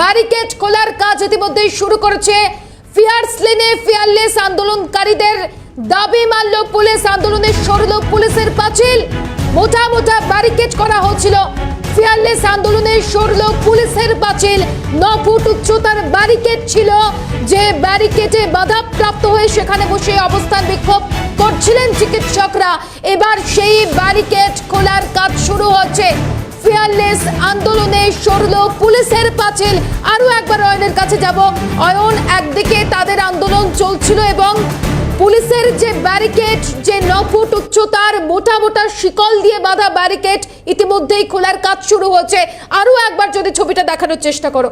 Barricade খোলার কাজ ইতিমধ্যেই শুরু করেছে। ফিয়ার্স লেনে ফিয়ারলেস আন্দোলনকারীদের দাবি মানল পুলিশ। আন্দোলনে সরল পুলিশের পাঁচিল। মোটা মোটা ব্যারিকেড করা হচ্ছিল। ফিয়ারলেস আন্দোলনে সরল পুলিশের পাঁচিল। ন ফুট উচ্চতার ব্যারিকেড ছিল যে ব্যারিকেডে বাধাপ্রাপ্ত হয়ে সেখানে বসে অবস্থান বিক্ষোভ করছিলেন চিকিৎসকরা। এবার সেই ব্যারিকেড খোলার কাজ শুরু হচ্ছে। ফিয়ারলেস আন্দোলনে সরল পুলিশের পাঁচিল। আরও একবার অয়নের কাছে যাব। অয়ন একদিকে তাদের আন্দোলন চলছিল এবং পুলিশের যে ব্যারিকেড, যে ন ফুট উচ্চতার মোটা মোটা শিকল দিয়ে বাঁধা ব্যারিকেড, ইতিমধ্যেই খোলার কাজ শুরু হয়েছে। আরও একবার যদি ছবিটা দেখানোর চেষ্টা করো।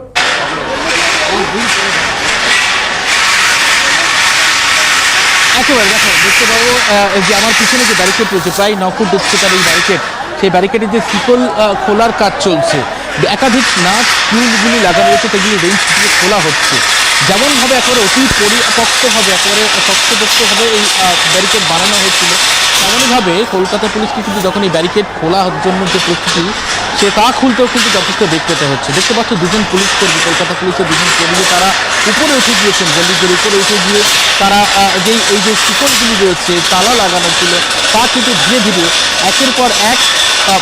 একেবারে দেখো, দেখতে পাবো যে আমার পিছনে যে ব্যারিকেড রয়েছে, প্রায় ন ফুট উচ্চতার এই ব্যারিকেড সেই ব্যারিকেডে যে শিকল খোলার কাজ চলছে। একাধিক নাট স্ক্রুগুলি লাগানো রয়েছে, সেগুলি রেঞ্জ দিয়ে খোলা হচ্ছে। যেমনভাবে একেবারে অতি পরিপক্তভাবে একেবারে শক্তপোক্তভাবে এই ব্যারিকেড বানানো হয়েছিল তেমনইভাবে কলকাতা পুলিশকে কিন্তু যখন এই ব্যারিকেড খোলার জন্য যে প্রস্তুতি, সে তা খুলতেও কিন্তু যথেষ্ট বেগ পেতে হচ্ছে। দেখতে পাচ্ছ দুজন পুলিশ কর্মী, কলকাতা পুলিশের দুজন কর্মী, তারা উপরে উঠে গিয়েছেন গলিদের উপরে উঠে গিয়ে তারা যেই, এই যে শিকলগুলি রয়েছে, তালা লাগানো ছিল, তা কিন্তু ধীরে ধীরে, একের পর এক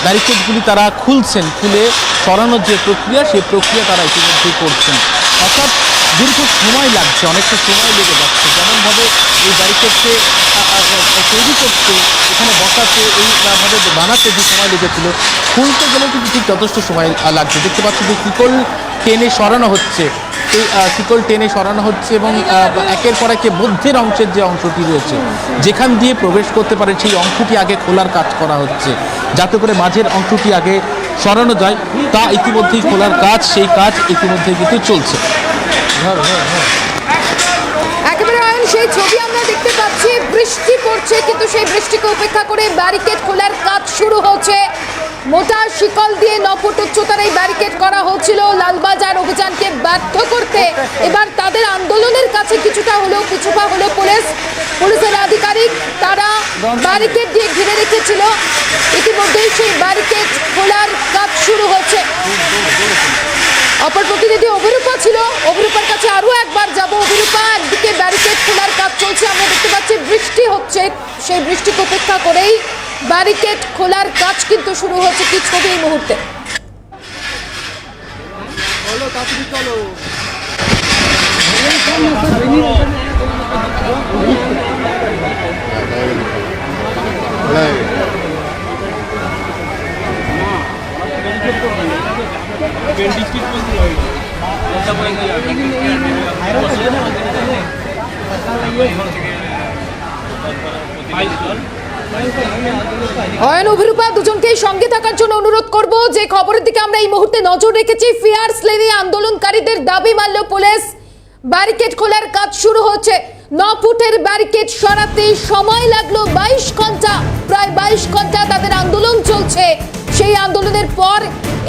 ব্যারিকেডগুলি তারা খুলছেন, খুলে সরানোর যে প্রক্রিয়া, সেই প্রক্রিয়া তারা ইতিমধ্যেই করছেন। অর্থাৎ দীর্ঘ সময় লাগছে, অনেকটা সময় লেগে যাচ্ছে। যেমনভাবে এই ব্যারিকেডকে তৈরি করতে এখানে বসাতে এইভাবে বানাতে যে সময় লেগেছিল, খুলতে গেলেও কিন্তু ঠিক যথেষ্ট সময় লাগছে। দেখতে পাচ্ছি যে শিকল টেনে সরানো হচ্ছে। এই শিকল টেনে সরানো হচ্ছে এবং একের পর একে মধ্যের অংশের যে অংশটি রয়েছে, যেখান দিয়ে প্রবেশ করতে পারে সেই অংশটি আগে খোলার কাজ করা হচ্ছে। যাতে করে মাঝের অংশটি আগে সরানো যায়, তা ইতিমধ্যেই খোলার কাজ, সেই কাজ ইতিমধ্যেই কিন্তু চলছে। সেই ছবি আমরা দেখতে পাচ্ছি, বৃষ্টি পড়ছে, কিন্তু সেই বৃষ্টিকে উপেক্ষা করে ব্যারিকেড মোটা শিকল দিয়ে ন ফুট উচ্চতার এই ব্যারিকেড করা হচ্ছিল। লালবাজার অভিযানকে ব্যর্থ করতে এবার তাদের আন্দোলনের কাছে কিছুটা হলেও কিছুটা হলো পুলিশ। পুলিশের আধিকারিক তারা ব্যারিকেড দিয়ে ঘিরে রেখেছিল। ইতিমধ্যেই সেই ব্যারিকেড খোলার কাজ শুরু হচ্ছে অপর প্রতিনিধি অভিরূপা ছিল। অভিরূপার কাছে আরও একবার যাব। অভিরূপা, একদিকে ব্যারিকেড খোলার কাজ চলছে। আমরা দেখতে পাচ্ছি বৃষ্টি হচ্ছে। সেই বৃষ্টিকে উপেক্ষা করেই ব্যারিকেড খোলার কাজ কিন্তু শুরু হচ্ছে কি এই মুহূর্তে? অয়ন অভিরূপা, দুজনকেই সঙ্গে থাকার জন্য অনুরোধ করব। যে খবরের দিকে আমরা এই মুহূর্তে নজর রেখেছি, ফিয়ার্স লেনে আন্দোলনকারীদের দাবি মানল পুলিশ। ব্যারিকেড খোলার কাজ শুরু হচ্ছে। ন ফুটের ব্যারিকেড সরাতে সময় লাগল বাইশ ঘণ্টা। প্রায় বাইশ ঘণ্টা তাদের আন্দোলন চলছে। সেই আন্দোলনের পর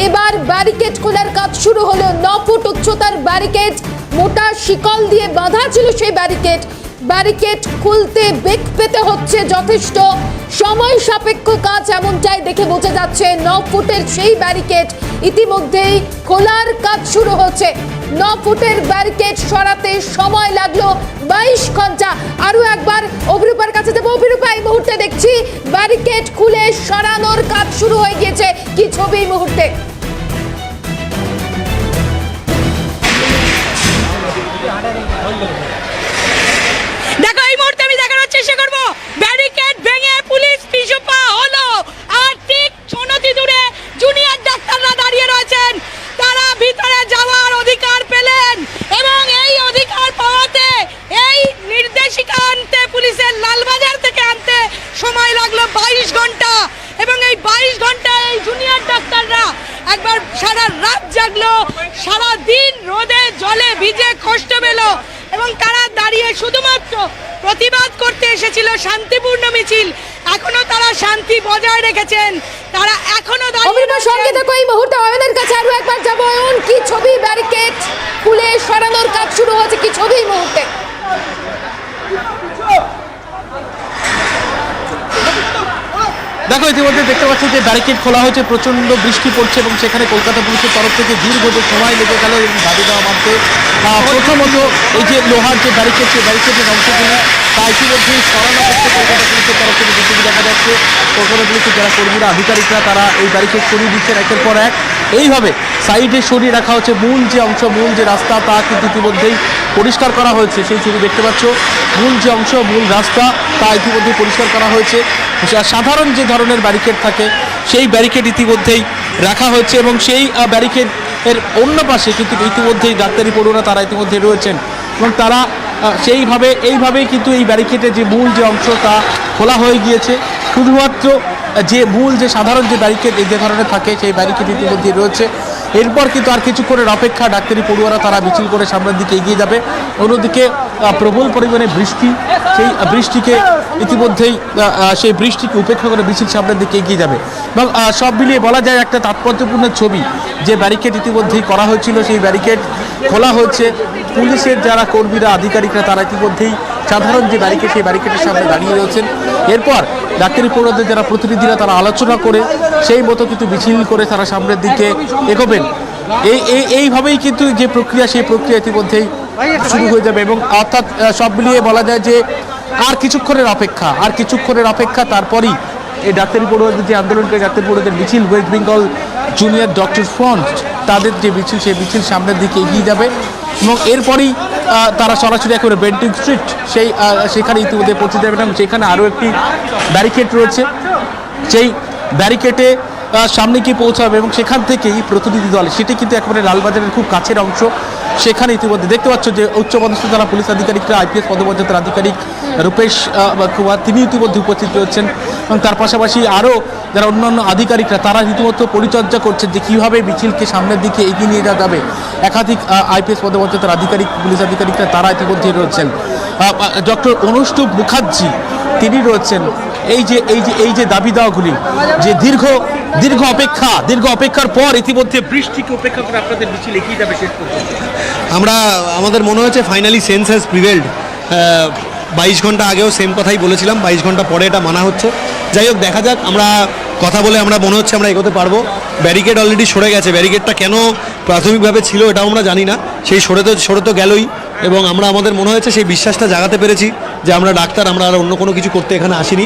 এবার ব্যারিকেড খোলার কাজ শুরু হলো। ন ফুট উচ্চতার ব্যারিকেড, মোটা শিকল দিয়ে বাঁধা ছিল সেই ব্যারিকেড। ব্যারিকেড খুলতে বেগ পেতে হচ্ছে যথেষ্ট। সময় সাপেক্ষ কাজ এমনটাই দেখে বোঝা যাচ্ছে ন ফুটের সেই ব্যারিকেড। ইতিমধ্যেই খোলার কাজ শুরু হচ্ছে। ন ফুটের ব্যারিকেড সরাতে সময় লাগল বাইশ ঘণ্টা। আরও একবার অভিরূপার কাছে যাব। অভিরূপা, এই মুহূর্তে দেখছি ব্যারিকেড খুলে সরানোর কাজ শুরু হয়ে গিয়েছে। কি ছবি এই মুহূর্তে? পেল এবং তারা দাঁড়িয়ে শুধুমাত্র প্রতিবাদ করতে এসেছিল শান্তিপূর্ণ মিছিল। এখনও তারা শান্তি বজায় রেখেছেন। তারা এখনও দাঁড়িয়ে সঙ্গে। দেখো এই মুহূর্তে অয়নের কাছে আরও একবার যাব। কি ছবি? ব্যারিকেড খুলে সরানোর কাজ শুরু হচ্ছে কি ছবি মুহূর্তে? দেখো দেখো ইতিমধ্যে দেখতে পাচ্ছি যে ব্যারিকেড খোলা হয়েছে প্রচণ্ড বৃষ্টি পড়ছে এবং সেখানে কলকাতা পুলিশের তরফ থেকে দীর্ঘ যে সময় লেগে গেল এবং দাবি দেওয়া মানতে প্রথমত এই যে লোহার যে ব্যারিকেড সেই ব্যারিকেডের অংশগুলি তা ইতিমধ্যেই সরানো হচ্ছে কলকাতা পুলিশের তরফ থেকে যেটুকু দেখা যাচ্ছে। কলকাতা পুলিশের যারা কর্মীরা, আধিকারিকরা, তারা এই ব্যারিকেড সরিয়ে দিচ্ছেন একের পর এক। এইভাবে সাইডে সরিয়ে রাখা হচ্ছে মূল যে অংশ, মূল যে রাস্তা, তা কিন্তু ইতিমধ্যেই পরিষ্কার করা হয়েছে। সেই ছবি দেখতে পাচ্ছ, মূল যে অংশ, মূল রাস্তা, তা ইতিমধ্যেই পরিষ্কার করা হয়েছে। সাধারণ যে ধরনের ব্যারিকেড থাকে, সেই ব্যারিকেড ইতিমধ্যেই রাখা হয়েছে এবং সেই ব্যারিকেড এর অন্য পাশে, কিন্তু ইতিমধ্যেই ডাক্তারি পড়ুয়ারা তারা ইতিমধ্যে রয়েছেন। এবং তারা সেইভাবে, এইভাবেই কিন্তু এই ব্যারিকেডের যে মূল যে অংশ, তা খোলা হয়ে গিয়েছে। শুধুমাত্র যে মূল, যে সাধারণ যে ব্যারিকেড, এই যে ধরনের থাকে, সেই ব্যারিকেড ইতিমধ্যেই রয়েছে। এরপর কিন্তু আর কিছুক্ষণের অপেক্ষা ডাক্তারি পড়ুয়ারা তারা মিছিল করে সামনের দিকে এগিয়ে যাবে। অন্যদিকে প্রবল পরিমাণে বৃষ্টি, সেই বৃষ্টিকে ইতিমধ্যেই সেই বৃষ্টিকে উপেক্ষা করে মিছিল সামনের দিকে এগিয়ে যাবে। এবং সব মিলিয়ে বলা যায় একটা তাৎপর্যপূর্ণ ছবি, যে ব্যারিকেড ইতিমধ্যেই করা হয়েছিল। সেই ব্যারিকেড খোলা হচ্ছে পুলিশের যারা কর্মীরা, আধিকারিকরা, তারা ইতিমধ্যেই সাধারণ যে ব্যারিকেড সেই ব্যারিকেডের সামনে দাঁড়িয়ে রয়েছেন। এরপর ডাক্তারি পড়ুয়াদের যারা প্রতিনিধিরা, তারা আলোচনা করে, সেই মতো কিন্তু মিছিল করে তারা সামনের দিকে এগোবেন। এই এই, এইভাবেই কিন্তু যে প্রক্রিয়া, সেই প্রক্রিয়া ইতিমধ্যেই শুরু হয়ে যাবে এবং অর্থাৎ সব মিলিয়ে বলা যায় যে আর কিছুক্ষণের অপেক্ষা, আর কিছুক্ষণের অপেক্ষা তারপরই এই ডাক্তারি পড়ুয়াদের যে আন্দোলনকারী, ডাক্তারি পড়ুয়াদের মিছিল West Bengal junior doctor front তাদের যে মিছিল সেই মিছিল সামনের দিকে এগিয়ে যাবে এবং এরপরই তারা সরাসরি একেবারে বেন্টিং স্ট্রিট, সেই সেখানে ইতিমধ্যে পৌঁছে যাবে এবং সেখানে আরও একটি ব্যারিকেড রয়েছে। সেই ব্যারিকেডে সামনে গিয়ে পৌঁছাবে এবং সেখান থেকেই প্রতিনিধি দল, সেটি কিন্তু একেবারে লালবাজারের খুব কাছের অংশ। সেখানে ইতিমধ্যে দেখতে পাচ্ছ যে উচ্চপদস্থ যারা পুলিশ আধিকারিকরা, আইপিএস পদমর্যাদার আধিকারিক রূপেশ কুমার তিনি ইতিমধ্যে উপস্থিত রয়েছেন। এবং তার পাশাপাশি আরও যারা অন্যান্য আধিকারিকরা, তারা রীতিমতো পরিচর্যা করছেন যে কীভাবে মিছিলকে সামনের দিকে এগিয়ে নিয়ে যাওয়া যাবে। একাধিক আইপিএস পদে পদমর্যাদার আধিকারিক, পুলিশ আধিকারিকরা, তারা ইতিমধ্যে রয়েছেন। ডক্টর অনুষ্টুপ মুখার্জি, তিনি রয়েছেন। এই যে এই যে এই যে দাবি দাওয়াগুলি, যে দীর্ঘ দীর্ঘ অপেক্ষা, দীর্ঘ অপেক্ষার পর ইতিমধ্যে বৃষ্টিকে উপেক্ষা করে আপনাদের মিছিল এগিয়ে যাবে শেষ পর্যন্ত। আমরা, আমাদের মনে হচ্ছে ফাইনালি সেন্স হ্যাজ প্রিভেলড বাইশ ঘণ্টা আগেও সেম কথাই বলেছিলাম, বাইশ ঘণ্টা পরে এটা মানা হচ্ছে। যাই হোক, দেখা যাক, আমরা কথা বলে আমরা মনে হচ্ছে আমরা এগোতে পারব। ব্যারিকেড অলরেডি সরে গেছে ব্যারিকেডটা কেন প্রাথমিকভাবে ছিল এটাও আমরা জানি না। সেই সরে তো সরে তো গেলই এবং আমরা আমাদের মনে হয়েছে সেই বিশ্বাসটা জাগাতে পেরেছি যে আমরা ডাক্তার, আমরা আর অন্য কোনো কিছু করতে এখানে আসিনি।